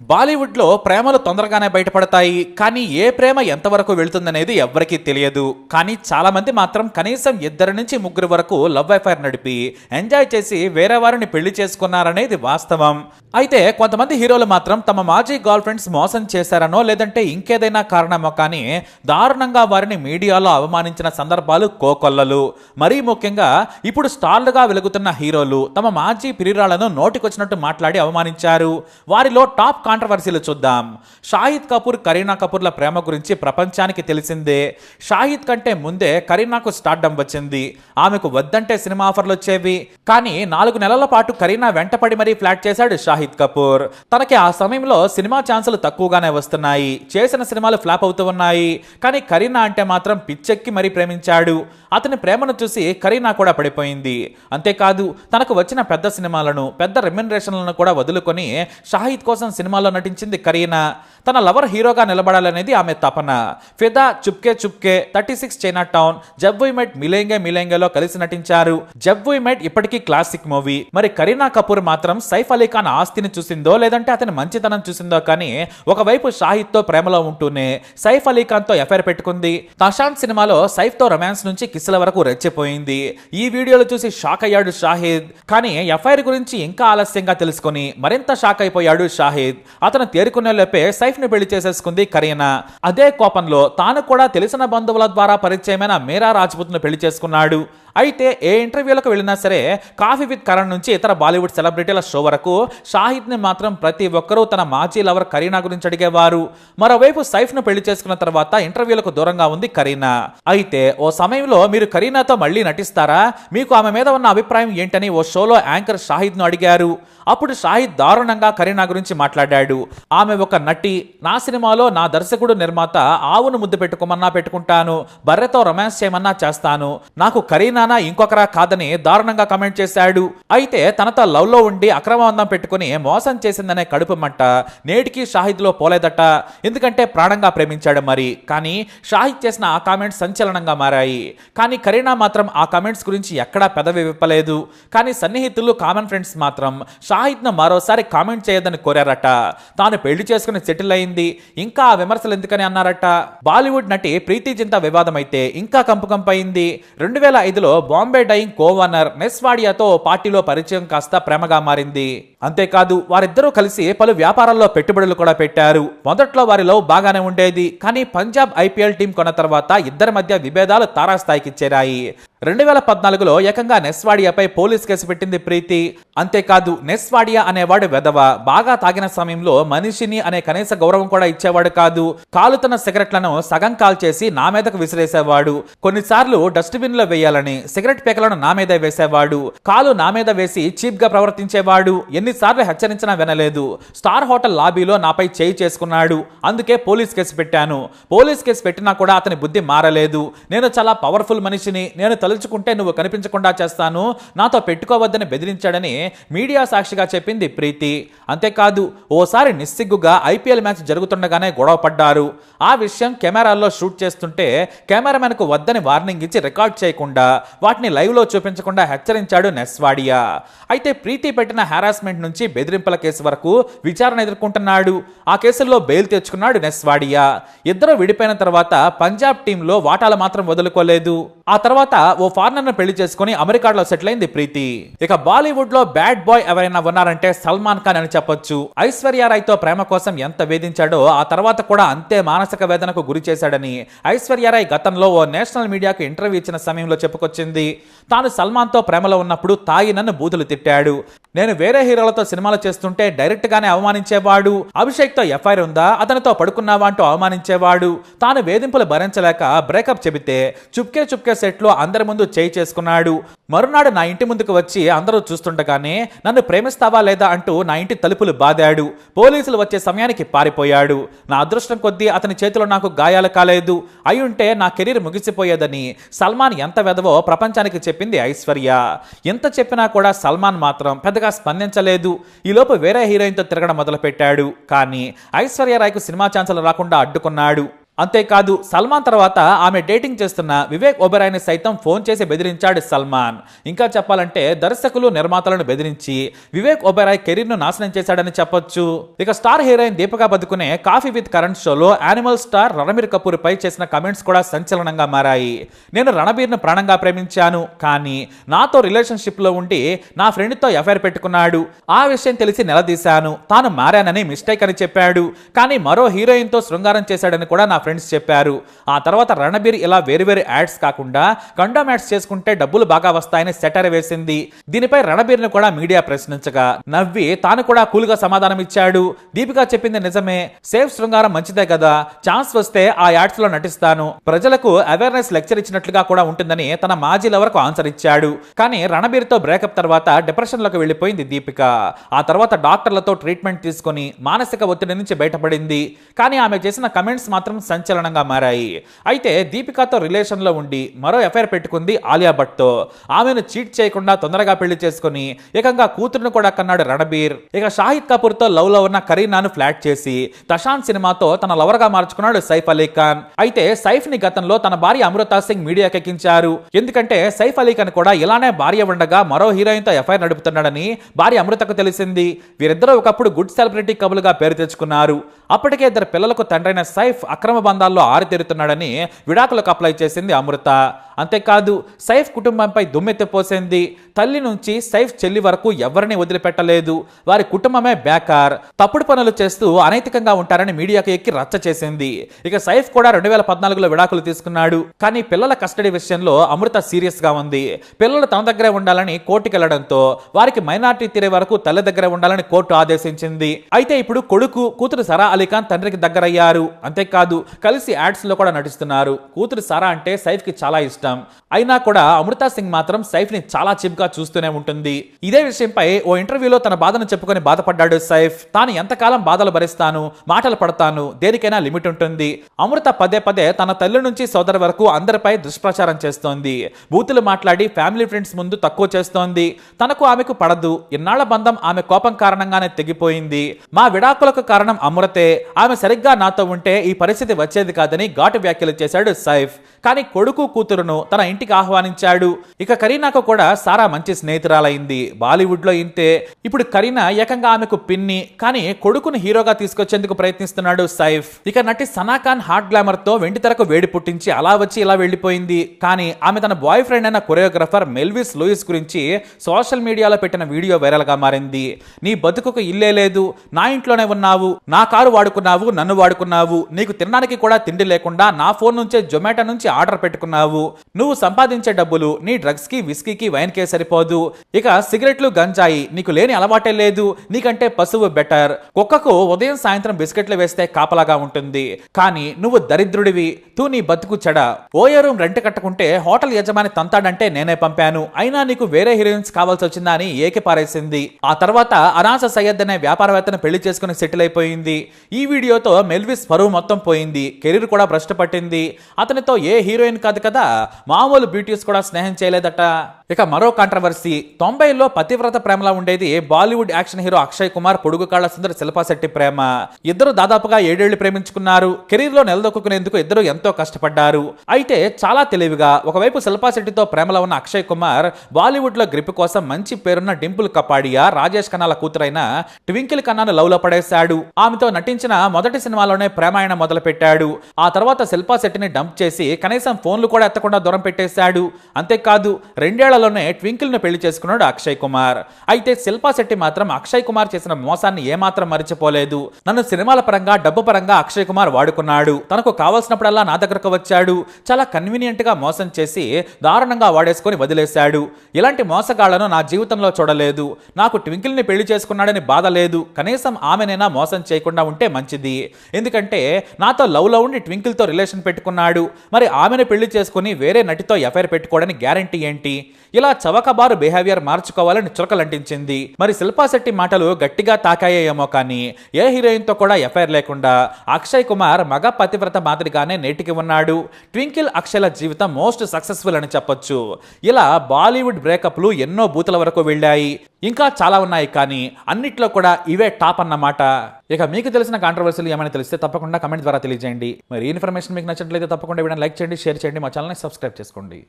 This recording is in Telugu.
బాలీవుడ్లో ప్రేమలు తొందరగానే బయటపడతాయి కానీ ఏ ప్రేమ ఎంతవరకు వెళుతుందనేది ఎవ్వరికీ తెలియదు. కానీ చాలామంది మాత్రం కనీసం ఇద్దరు నుంచి ముగ్గురు వరకు లవ్ అఫైర్ నడిపి ఎంజాయ్ చేసి వేరే వారిని పెళ్ళి చేసుకున్నారనేది వాస్తవం. అయితే కొంతమంది హీరోలు మాత్రం తమ మాజీ గర్ల్ ఫ్రెండ్స్ మోసం చేశారనో లేదంటే ఇంకేదైనా కారణమో కానీ దారుణంగా వారిని మీడియాలో అవమానించిన సందర్భాలు కోకొల్లలు. మరీ ముఖ్యంగా ఇప్పుడు స్టార్లుగా వెలుగుతున్న హీరోలు తమ మాజీ పిరిరాళ్ళను నోటికొచ్చినట్టు మాట్లాడి అవమానించారు. వారిలో టాప్ కాంట్రవర్సీలు చూద్దాం. షాహిద్ కపూర్ కరీనా కపూర్ల ప్రేమ గురించి ప్రపంచానికి తెలిసిందే. షాహిద్ కంటే ముందే కరీనాకు స్టార్డం వచ్చింది. ఆమెకు వద్దంటే సినిమా ఆఫర్లు వచ్చేవి. కానీ నాలుగు నెలల పాటు కరీనా వెంటపడి మరీ ఫ్లాట్ చేశాడు షాహిద్ కపూర్. తనకి ఆ సమయంలో సినిమా ఛాన్సులు తక్కువగానే వస్తున్నాయి. చేసిన సినిమాలు ఫ్లాప్ అవుతూ ఉన్నాయి. కానీ కరీనా అంటే మాత్రం పిచ్చెక్కి మరీ ప్రేమించాడు. అతని ప్రేమను చూసి కరీనా కూడా పడిపోయింది. అంతేకాదు తనకు వచ్చిన పెద్ద సినిమాలను పెద్ద రెమ్యునరేషన్లను కూడా వదులుకొని షాహిద్ కోసం సినిమా సినిమాలో నటించింది కరీనా. తన లవర్ హీరోగా నిలబడాలనేది ఆమె తపన. Fida Chupke Chupke thirty six China town Jab we met Milenge మిలేంగేలో కలిసి నటించారు. జబ్ వి మెట్ ఇప్పటికీ క్లాసిక్ మూవీ. మరి కరీనా కపూర్ మాత్రం సైఫ్ అలీ ఖాన్ ఆస్తిని చూసిందో లేదంటే అతని మంచితనం చూసిందో కానీ ఒకవైపు షాహిద్తో ప్రేమలో ఉంటూనే సైఫ్ అలీ ఖాన్తో ఎఫైర్ పెట్టుకుంది. తషాంత్ సినిమాలో సైఫ్తో రొమాన్స్ నుంచి కిస్ల వరకు రెచ్చిపోయింది. ఈ వీడియోలు చూసి షాక్ అయ్యాడు షాహిద్. కానీ ఎఫ్ఐఆర్ గురించి ఇంకా ఆలస్యంగా తెలుసుకొని మరింత షాక్ అయిపోయాడు షాహిద్. అతను తేరుకునే లోపే సైఫ్ని పెళ్ళి చేసేసుకుంది కరీనా. అదే కోపంలో తాను కూడా తెలిసిన బంధువుల ద్వారా పరిచయమైన మీరా రాజ్పుత్ను పెళ్ళి చేసుకున్నాడు. అయితే ఏ ఇంటర్వ్యూలకు వెళ్ళినా సరే కాఫీ విత్ కరణ్ నుంచి ఇతర బాలీవుడ్ సెలబ్రిటీల షో వరకు షాహిద్ని మాత్రం ప్రతి ఒక్కరూ తన మాజీ లవర్ కరీనా గురించి అడిగేవారు. మరోవైపు సైఫ్ను పెళ్ళి చేసుకున్న తర్వాత ఇంటర్వ్యూలకు దూరంగా ఉంది కరీనా. అయితే ఓ సమయంలో మీరు కరీనాతో మళ్ళీ నటిస్తారా? మీకు ఆమె మీద ఉన్న అభిప్రాయం ఏంటని ఓ షోలో యాంకర్ షాహిద్ను అడిగారు. అప్పుడు షాహిద్ దారుణంగా కరీనా గురించి మాట్లాడాడు. ఆమె ఒక నటి. నా సినిమాలో నా దర్శకుడు నిర్మాత ఆవును ముద్దు పెట్టుకోమన్నా పెట్టుకుంటాను. బర్రెతో రొమాన్స్ చేయమన్నా చేస్తాను. నాకు కరీనానా ఇంకొకరా కాదని దారుణంగా కమెంట్ చేశాడు. అయితే తనతో లవ్లో ఉండి అక్రమబంధం పెట్టుకుని మోసం చేసిందనే కడుపు మంట నేటికి షాహిద్లో పోలేదట. ఎందుకంటే ప్రాణంగా ప్రేమించాడు మరి. కానీ షాహిద్ చేసిన ఆ కామెంట్స్ సంచలనంగా మారాయి. కానీ కరీనా మాత్రం ఆ కామెంట్స్ గురించి ఎక్కడా పెదవి విప్పలేదు. కానీ సన్నిహితులు కామన్ ఫ్రెండ్స్ మాత్రం షాహిద్ను మరోసారి కామెంట్ చేయదని కోరారట. తాను పెళ్ళి చేసుకుని సెటిల్ అయింది ఇంకా ఆ విమర్శలు ఎందుకని అన్నారట? బాలీవుడ్ నటి ప్రీతి జింతా వివాదం అయితే ఇంకా కంపుకంపైంది రెండు వేల ఐదులో బాంబే డైయింగ్ కోవనర్ నెస్వాడియాతో పార్టీలో పరిచయం కాస్త ప్రేమగా మారింది. అంతేకాదు వారిద్దరూ కలిసి పలు వ్యాపారాల్లో పెట్టుబడులు కూడా పెట్టారు. మొదట్లో వారిలో బాగానే ఉండేది కానీ పంజాబ్ ఐపీఎల్ టీం కొన్న తర్వాత ఇద్దరి మధ్య విభేదాలు తారాస్థాయికి చేరాయి. రెండు వేల పద్నాలుగులో ఏకంగా నెస్వాడియాపై పోలీస్ కేసు పెట్టింది ప్రీతి. అంతేకాదు నెస్వాడియా అనేవాడు వెధవ బాగా తాగిన సమయం సమయంలో మనిషిని అనే కనీస గౌరవం కూడా ఇచ్చేవాడు కాదు. కాలుతున్న సిగరెట్లను సగం కాల్ చేసి నా మీదకు విసిరేసేవాడు. కొన్నిసార్లు డస్ట్బిన్లో వేయాలని సిగరెట్ పేకలను నా మీద వేసేవాడు. కాలు నా మీద వేసి చీప్గా ప్రవర్తించేవాడు. ఎన్నిసార్లు హెచ్చరించినా వినలేదు. స్టార్ హోటల్ లాబీలో నాపై చేయి చేసుకున్నాడు. అందుకే పోలీస్ కేసు పెట్టాను. పోలీస్ కేసు పెట్టినా కూడా అతని బుద్ధి మారలేదు. నేను చాలా పవర్ఫుల్ మనిషిని. నేను తలుచుకుంటే నువ్వు కనిపించకుండా చేస్తాను. నాతో పెట్టుకోవద్దని బెదిరించాడని మీడియా సాక్షిగా చెప్పింది ప్రీతి. అంతేకాదు ఓసారి నిస్సిగ్గుగా ఐపీఎల్ మ్యాచ్ జరుగుతుండగానే గొడవ పడ్డారు. ఆ విషయం కెమెరాల్లో షూట్ చేస్తుంటే కెమెరామెన్కు వద్దని వార్నింగ్ ఇచ్చి రికార్డ్ చేయకుండా వాటిని లైవ్లో చూపించకుండా హెచ్చరించాడు నెస్వాడియా. అయితే ప్రీతి పెట్టిన హారాస్మెంట్ నుంచి బెదిరింపుల కేసు వరకు విచారణ ఎదుర్కొంటున్నాడు. ఆ కేసుల్లో బెయిల్ తెచ్చుకున్నాడు నెస్వాడియా. ఇద్దరు విడిపోయిన తర్వాత పంజాబ్ టీంలో వాటాలు మాత్రం వదులుకోలేదు. ఆ తర్వాత ఓ ఫారినర్ పెళ్ళి చేసుకుని అమెరికాలో సెటిల్ అయింది ప్రీతి. ఇక బాలీవుడ్లో బ్యాడ్ బాయ్ ఎవరైనా ఉన్నారంటే సల్మాన్ ఖాన్ అని చెప్పొచ్చు. ఐశ్వర్య రాయ్తో ప్రేమ కోసం ఎంత వేధించాడో ఆ తర్వాత కూడా అంతే మానసిక వేదనకు గురి చేశాడని ఐశ్వర్య రాయ్ గతంలో ఓ నేషనల్ మీడియాకు ఇంటర్వ్యూ ఇచ్చిన సమయంలో చెప్పుకొచ్చింది. తాను సల్మాన్తో ప్రేమలో ఉన్నప్పుడు తాయి నన్ను బూతులు తిట్టాడు. నేను వేరే హీరోలతో సినిమాలు చేస్తుంటే డైరెక్ట్ గానే అవమానించేవాడు. అభిషేక్తో ఎఫ్ఐఆర్ ఉందా? అతనితో పడుకున్నావా అంటూ అవమానించేవాడు. తాను వేధింపులు భరించలేక బ్రేకప్ చెబితే చుప్కే చుప్కే సెట్లో అందరి ముందు చేయి చేసుకున్నాడు. మరునాడు నా ఇంటి ముందుకు వచ్చి అందరూ చూస్తుండగానే నన్ను ప్రేమిస్తావా లేదా అంటూ నా ఇంటి తలుపులు బాదాడు. పోలీసులు వచ్చే సమయానికి పారిపోయాడు. నా అదృష్టం కొద్దీ అతని చేతిలో నాకు గాయాలు కాలేదు. అయ్యుంటే నా కెరీర్ ముగిసిపోయేదని సల్మాన్ ఎంత వెదవో ప్రపంచానికి చెప్పింది ఐశ్వర్య. ఎంత చెప్పినా కూడా సల్మాన్ మాత్రం పెద్దగా స్పందించలేదు. ఈలోపు వేరే హీరోయిన్తో తిరగడం మొదలుపెట్టాడు. కానీ ఐశ్వర్యరాయ్కు సినిమా ఛాన్సులు రాకుండా అడ్డుకున్నాడు. అంతేకాదు సల్మాన్ తర్వాత ఆమె డేటింగ్ చేస్తున్న వివేక్ ఒబెరాయ్ని సైతం ఫోన్ చేసి బెదిరించాడు సల్మాన్. ఇంకా చెప్పాలంటే దర్శకులు నిర్మాతలను బెదిరించి వివేక్ ఒబెరాయ్ కెరీర్ను నాశనం చేశాడని చెప్పొచ్చు. ఇక స్టార్ హీరోయిన్ దీపికా బతుకునే కాఫీ విత్ కరెంట్ షోలో యానిమల్ స్టార్ రణబీర్ కపూర్ పై చేసిన కమెంట్స్ కూడా సంచలనంగా మారాయి. నేను రణబీర్ను ప్రాణంగా ప్రేమించాను కానీ నాతో రిలేషన్షిప్లో ఉండి నా ఫ్రెండ్తో ఎఫ్ఐఆర్ పెట్టుకున్నాడు. ఆ విషయం తెలిసి నిలదీశాను. తాను మారానని మిస్టేక్ అని చెప్పాడు. కానీ మరో హీరోయిన్తో శృంగారం చేశాడని కూడా నా ఫ్రెండ్స్ చెప్పారు. ఆ తర్వాత రణబీర్ ఇలా వేరు యాడ్స్ కాకుండా కండోమ్ యాడ్స్ చేసుకుంటే డబ్బులు బాగా వస్తాయని సెటర్ వేసింది. దీనిపై రణబీర్ను కూడా మీడియా ప్రశ్నించగా నవ్వి తాను కూడా కూల్గా సమాధానం ఇచ్చాడు. దీపిక చెప్పింది నిజమే. సేఫ్ శృంగారం మంచిదే కదా. ఛాన్స్ వస్తే ఆ యాడ్స్లో నటిస్తాను. ప్రజలకు అవేర్నెస్ లెక్చర్ ఇచ్చినట్లుగా కూడా ఉంటుందని తన మాజీ లవర్కు ఆన్సర్ ఇచ్చాడు. కానీ రణబీర్తో బ్రేకప్ తర్వాత డిప్రెషన్లోకి వెళ్ళిపోయింది దీపిక. ఆ తర్వాత డాక్టర్లతో ట్రీట్మెంట్ తీసుకొని మానసిక ఒత్తిడి నుంచి బయటపడింది. కానీ ఆమె చేసిన కమెంట్స్ మాత్రం సంచలనంగా మారాయి. అయితే దీపికతో రిలేషన్లో ఉండి మరో ఎఫ్ఐఆర్ పెట్టుకుంది ఆలియా భట్తో ఆమెను చీట్ చేయకుండా తొందరగా పెళ్ళి చేసుకుని ఏకంగా కూతురును కూడా కన్నాడు రణబీర్. ఇక షాహిద్ కపూర్తో లవ్లో ఉన్న కరీనాను ఫ్లాట్ చేసి తషాన్ సినిమాతో తన లవర్గా మార్చుకున్నాడు సైఫ్ అలీ ఖాన్. అయితే సైఫ్ని గతంలో తన భార్య అమృతా సింగ్ మీడియాకెక్కించారు ఎందుకంటే సైఫ్ అలీ ఖాన్ కూడా ఇలానే భార్య ఉండగా మరో హీరోయిన్తో ఎఫ్ఐఆర్ నడుపుతున్నాడని భార్య అమృతకు తెలిసింది. వీరిద్దరూ ఒకప్పుడు గుడ్ సెలబ్రిటీ కబులుగా పేరు తెచ్చుకున్నారు. అప్పటికే ఇద్దరు పిల్లలకు తండ్రైన సైఫ్ అక్రమ బంధాల్లో ఆరితేరుతున్నాడని విడాకులకు అప్లై చేసింది అమృత. అంతేకాదు సైఫ్ కుటుంబంపై దుమ్మెత్తిపోసింది తల్లి నుంచి సైఫ్ చెల్లి వరకు ఎవరిని వదిలిపెట్టలేదు. వారి కుటుంబమే బేకార్. తప్పుడు పనులు చేస్తూ అనైతికంగా ఉంటారని మీడియాకు ఎక్కి రచ్చ చేసింది. ఇక సైఫ్ కూడా రెండు వేల పద్నాలుగులో విడాకులు తీసుకున్నాడు. కానీ పిల్లల కస్టడీ విషయంలో అమృత సీరియస్గా ఉంది. పిల్లలు తన దగ్గరే ఉండాలని కోర్టుకి వెళ్ళడంతో వారికి మైనార్టీ తీరే వరకు తల్లి దగ్గరే ఉండాలని కోర్టు ఆదేశించింది. అయితే ఇప్పుడు కొడుకు కూతురు సరా అలీఖాన్ తండ్రికి దగ్గరయ్యారు. అంతేకాదు కలిసి యాడ్స్లో కూడా నటిస్తున్నారు. కూతురు సారా అంటే సైఫ్కి చాలా ఇష్టం. అయినా కూడా అమృతా సింగ్ మాత్రం సైఫ్ని చాలా చిప్గా చూస్తూనే ఉంటుంది. ఇదే విషయంపై ఓ ఇంటర్వ్యూలో తన బాధను చెప్పుకొని బాధపడ్డాడు సైఫ్. తాను ఎంతకాలం బాధలు భరిస్తాను మాటలు పడతాను దేనికైనా లిమిట్ ఉంటుంది. అమృత పదే పదే తన తల్లి నుంచి సోదరు వరకు అందరిపై దుష్ప్రచారం చేస్తోంది. బూతులు మాట్లాడి ఫ్యామిలీ ఫ్రెండ్స్ ముందు తక్కువ చేస్తోంది. తనకు ఆమెకు పడదు. ఇన్నాళ్ళ బంధం ఆమె కోపం కారణంగానే తెగిపోయింది. మా విడాకులకు కారణం అమృతే. ఆమె సరిగ్గా నాతో ఉంటే ఈ పరిస్థితి వచ్చేది కాదని ఘాటు వ్యాఖ్యలు చేశాడు సైఫ్. కానీ కొడుకు కూతురును తన ఇంటికి ఆహ్వానించాడు. ఇక కరీనాకు కూడా సారా మంచి స్నేహితురాలైంది. బాలీవుడ్లో ఇంతే. ఇప్పుడు కరీనా ఏకంగా ఆమెకు పిన్ని. కానీ కొడుకును హీరోగా తీసుకొచ్చేందుకు ప్రయత్నిస్తున్నాడు సైఫ్. ఇక నటి సనాఖాన్ హాట్ గ్లామర్తో వెండి తెరకు వేడి పుట్టించి అలా వచ్చి ఇలా వెళ్ళిపోయింది. కానీ ఆమె తన బాయ్ ఫ్రెండ్ అయిన కొరియోగ్రఫర్ మెల్విస్ లూయిస్ గురించి సోషల్ మీడియాలో పెట్టిన వీడియో వైరల్గా మారింది. నీ బతుకుకు ఇల్లే లేదు. నా ఇంట్లోనే ఉన్నావు. నా కారు వాడుకున్నావు. నన్ను వాడుకున్నావు. నీకు తినడానికి కూడా తిండి లేకుండా నా ఫోన్ నుంచే జొమాటో నుంచి ఆర్డర్ పెట్టుకున్నావు. నువ్వు సంపాదించే డబ్బులు నీ డ్రగ్స్కి విస్కీకి వైన్కే సరిపోదు. ఇక సిగరెట్లు గంజాయి నీకు లేని అలవాటే లేదు. నీకంటే పశువు బెటర్. కుక్కకు ఉదయం సాయంత్రం బిస్కెట్లు వేస్తే కాపలాగా ఉంటుంది. కానీ నువ్వు దరిద్రుడివి తూ నీ బతుకు చెడ. ఓయో రూమ్ రెంట్ కట్టుకుంటే హోటల్ యజమాని తంతాడంటే నేనే పంపాను. అయినా నీకు వేరే హీరోయిన్స్ కావాల్సి వచ్చిందా అని ఏకిపారేసింది ఆ తర్వాత అనాస సయ్యద్ అనే వ్యాపారవేత్తను పెళ్ళి చేసుకుని సెటిల్ అయిపోయింది. ఈ వీడియోతో మెల్విస్ పరువు మొత్తం పోయింది. కెరీర్ కూడా భ్రష్ట పట్టింది. అతనితో ఏ హీరోయిన్ కాదు కదా మామూలు బ్యూటీస్ కూడా స్నేహం చేయలేదట. ఇక మరో కాంట్రవర్సీ తొంభైలో పతివ్రత ప్రేమలా ఉండేది Bollywood action hero Akshay Kumar పొడుగు కాళ్ళ సుందర శిల్పా శెట్టి ప్రేమ. ఇద్దరు దాదాపుగా ఏడేళ్ళు ప్రేమించుకున్నారు. కెరీర్లో నిలదొక్కునేందుకు ఇద్దరు ఎంతో కష్టపడ్డారు. అయితే చాలా తెలివిగా ఒకవైపు శిల్పా శెట్టితో ప్రేమలో ఉన్న అక్షయ్ కుమార్ బాలీవుడ్లో గ్రిప్ కోసం మంచి పేరున్న డింపుల్ కపాడియా రాజేష్ ఖన్నాల కూతురైన ట్వింకిల్ ఖన్నాను లవ్లో పడేశాడు. ఆమెతో నటించిన మొదటి సినిమాలోనే ప్రేమాయణ మొదలు పెట్టాడు ఆ తర్వాత శిల్పా శెట్టిని డంప్ చేసి కనీసం ఫోన్లు కూడా ఎత్తకుండా దూరం పెట్టేశాడు. అంతేకాదు రెండేళ్ళ ట్వింకిల్ ట్వింకిల్ను పెళ్ళి చేసుకున్నాడు అక్షయ్ కుమార్. అయితే శిల్పా శెట్టి మాత్రం అక్షయ్ కుమార్ చేసిన మోసాన్ని ఏమాత్రం మరిచిపోలేదు. నన్ను సినిమాల పరంగా డబ్బు పరంగా అక్షయ్ కుమార్ వాడుకున్నాడు. తనకు కావాల్సినప్పుడల్లా నా దగ్గరకు వచ్చాడు. చాలా కన్వీనియంట్గా మోసం చేసి దారుణంగా వాడేసుకొని వదిలేశాడు. ఇలాంటి మోసగాళ్ళను నా జీవితంలో చూడలేదు. నాకు ట్వింకిల్ని పెళ్ళి చేసుకున్నాడని బాధ లేదు. కనీసం ఆమెనైనా మోసం చేయకుండా ఉంటే మంచిది. ఎందుకంటే నాతో లవ్లో ఉండి ట్వింకిల్తో రిలేషన్ పెట్టుకున్నాడు. మరి ఆమెను పెళ్ళి చేసుకుని వేరే నటితో ఎఫ్ఐఆర్ పెట్టుకోవడానికి గ్యారంటీ ఏంటి? ఇలా చవకబారు బిహేవియర్ మార్చుకోవాలని చురకలంటించింది మరి శిల్పా శెట్టి మాటలు గట్టిగా తాకాయేమో కానీ ఏ హీరోయిన్తో కూడా ఎఫ్ఐఆర్ లేకుండా అక్షయ్ కుమార్ మగ పతివ్రత మాదిరిగానే నేటికి ఉన్నాడు. ట్వింకిల్ అక్షయ్ల జీవితం మోస్ట్ సక్సెస్ఫుల్ అని చెప్పొచ్చు. ఇలా బాలీవుడ్ బ్రేకప్లు ఎన్నో బూతుల వరకు వెళ్ళాయి. ఇంకా చాలా ఉన్నాయి కానీ అన్నిట్లో కూడా ఇవే టాప్ అన్నమాట. ఇక మీకు తెలిసిన కాంట్రవర్సీలు ఏమైనా తెలిస్తే తప్పకుండా కమెంట్ ద్వారా తెలియజేయండి. మరి ఇన్ఫర్మేషన్ మీకు నచ్చినట్లయితే తప్పకుండా వీడియో లైక్ చేయండి షేర్ చేయండి మా ఛానల్ని సబ్స్క్రైబ్ చేసుకోండి.